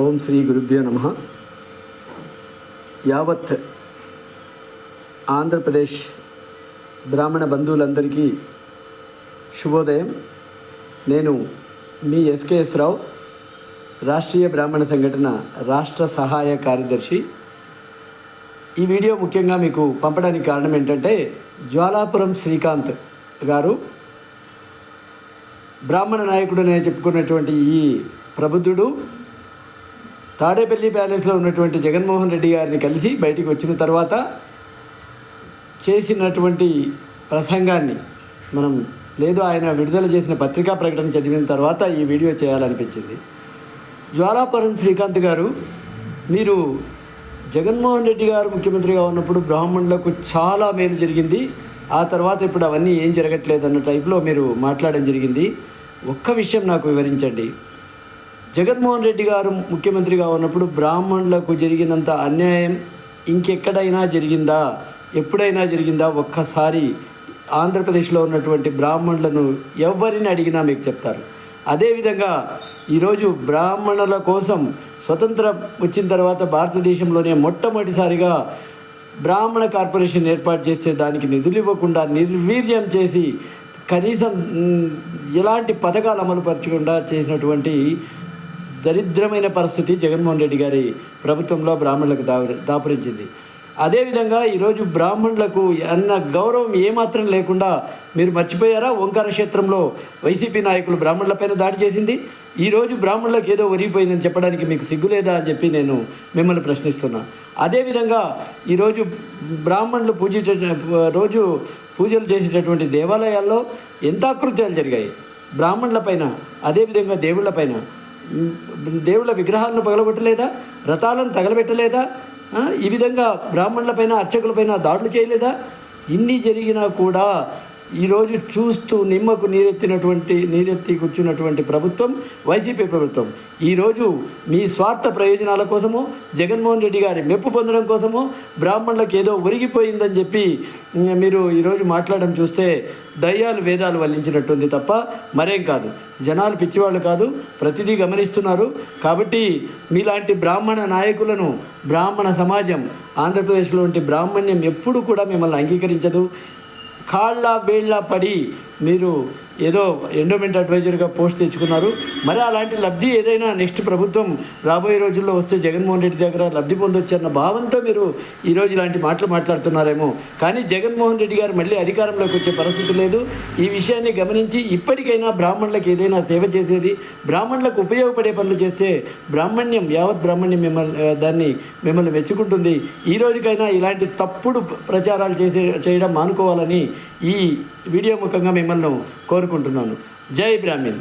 ఓం శ్రీ గురుభ్యో నమ. యావత్ ఆంధ్రప్రదేశ్ బ్రాహ్మణ బంధువులందరికీ శుభోదయం. నేను మీ ఎస్కేఎస్ రావు రాష్ట్రీయ బ్రాహ్మణ సంఘటన రాష్ట్ర సహాయ కార్యదర్శి. ఈ వీడియో ముఖ్యంగా మీకు పంపడానికి కారణం ఏంటంటే జ్వాలాపురం శ్రీకాంత్ గారు బ్రాహ్మణ నాయకుడు నేను చెప్పుకున్నటువంటి ఈ ప్రబుద్ధుడు తాడేపల్లి ప్యాలెస్లో ఉన్నటువంటి జగన్మోహన్ రెడ్డి గారిని కలిసి బయటికి వచ్చిన తర్వాత చేసినటువంటి ప్రసంగాన్ని మనం లేదు ఆయన విడుదల చేసిన పత్రికా ప్రకటన చదివిన తర్వాత ఈ వీడియో చేయాలనిపించింది. జ్వాలాపురం శ్రీకాంత్ గారు మీరు జగన్మోహన్ రెడ్డి గారు ముఖ్యమంత్రిగా ఉన్నప్పుడు బ్రాహ్మణులకు చాలా మేలు జరిగింది. ఆ తర్వాత ఇప్పుడు అవన్నీ ఏం జరగట్లేదు అన్న టైప్లో మీరు మాట్లాడడం జరిగింది. ఒక్క విషయం నాకు వివరించండి. జగన్మోహన్ రెడ్డి గారు ముఖ్యమంత్రిగా ఉన్నప్పుడు బ్రాహ్మణులకు జరిగినంత అన్యాయం ఇంకెక్కడైనా జరిగిందా? ఎప్పుడైనా జరిగిందా? ఒక్కసారి ఆంధ్రప్రదేశ్లో ఉన్నటువంటి బ్రాహ్మణులను ఎవరిని అడిగినా మీకు చెప్తారు. అదేవిధంగా ఈరోజు బ్రాహ్మణుల కోసం స్వతంత్రం వచ్చిన తర్వాత భారతదేశంలోనే మొట్టమొదటిసారిగా బ్రాహ్మణ కార్పొరేషన్ ఏర్పాటు చేస్తే దానికి నిధులు ఇవ్వకుండా నిర్వీర్యం చేసి కనీసం ఎలాంటి పథకాలు అమలుపరచకుండా చేసినటువంటి దరిద్రమైన పరిస్థితి జగన్మోహన్ రెడ్డి గారి ప్రభుత్వంలో బ్రాహ్మణులకు దా దాపురించింది. అదేవిధంగా ఈరోజు బ్రాహ్మణులకు అన్న గౌరవం ఏమాత్రం లేకుండా మీరు మర్చిపోయారా? ఓంకార క్షేత్రంలో వైసీపీ నాయకులు బ్రాహ్మణులపైన దాడి చేసింది. ఈరోజు బ్రాహ్మణులకు ఏదో ఒరిగిపోయిందని చెప్పడానికి మీకు సిగ్గులేదా అని చెప్పి నేను మిమ్మల్ని ప్రశ్నిస్తున్నా. అదేవిధంగా ఈరోజు బ్రాహ్మణులు పూజ రోజు పూజలు చేసేటటువంటి దేవాలయాల్లో ఎంత అకృత్యాలు జరిగాయి? బ్రాహ్మణులపైన అదేవిధంగా దేవుళ్ళపైన దేవుళ్ళ విగ్రహాలను పగలగొట్టలేదా? రథాలను తగలబెట్టలేదా? ఈ విధంగా బ్రాహ్మణులపైన అర్చకులపైన దాడులు చేయలేదా? ఇన్ని జరిగినా కూడా ఈరోజు చూస్తూ నిమ్మకు నీరెత్తినటువంటి నీరెత్తి కూర్చున్నటువంటి ప్రభుత్వం వైసీపీ ప్రభుత్వం. ఈరోజు మీ స్వార్థ ప్రయోజనాల కోసము జగన్మోహన్ రెడ్డి గారి మెప్పు పొందడం కోసమో బ్రాహ్మణులకు ఏదో ఒరిగిపోయిందని చెప్పి మీరు ఈరోజు మాట్లాడడం చూస్తే దయ్యాలు వేదాలు వల్లించినట్టుంది తప్ప మరేం కాదు. జనాలు పిచ్చివాళ్ళు కాదు ప్రతిదీ గమనిస్తున్నారు. కాబట్టి మీలాంటి బ్రాహ్మణ నాయకులను బ్రాహ్మణ సమాజం ఆంధ్రప్రదేశ్లో ఉంటే బ్రాహ్మణ్యం ఎప్పుడు కూడా మిమ్మల్ని అంగీకరించదు. కాళ్ళ వేళ్ళ పడి మీరు ఏదో ఎండోమెంట్ అడ్వైజర్గా పోస్ట్ తెచ్చుకున్నారు. మరి అలాంటి లబ్ధి ఏదైనా నెక్స్ట్ ప్రభుత్వం రాబోయే రోజుల్లో వస్తే జగన్మోహన్ రెడ్డి దగ్గర లబ్ధి పొందొచ్చన్న భావంతో మీరు ఈరోజు ఇలాంటి మాటలు మాట్లాడుతున్నారేమో. కానీ జగన్మోహన్ రెడ్డి గారు మళ్ళీ అధికారంలోకి వచ్చే పరిస్థితి లేదు. ఈ విషయాన్ని గమనించి ఇప్పటికైనా బ్రాహ్మణులకు ఏదైనా సేవ చేసేది బ్రాహ్మణులకు ఉపయోగపడే పనులు చేస్తే బ్రాహ్మణ్యం యావత్ బ్రాహ్మణ్యం మిమ్మల్ని దాన్ని మిమ్మల్ని మెచ్చుకుంటుంది. ఈ రోజుకైనా ఇలాంటి తప్పుడు ప్రచారాలు చేసే చేయడం మానుకోవాలని ఈ వీడియో ముఖంగా మిమ్మల్ని కోరుకుంటున్నాను జై బ్రాహ్మణ్.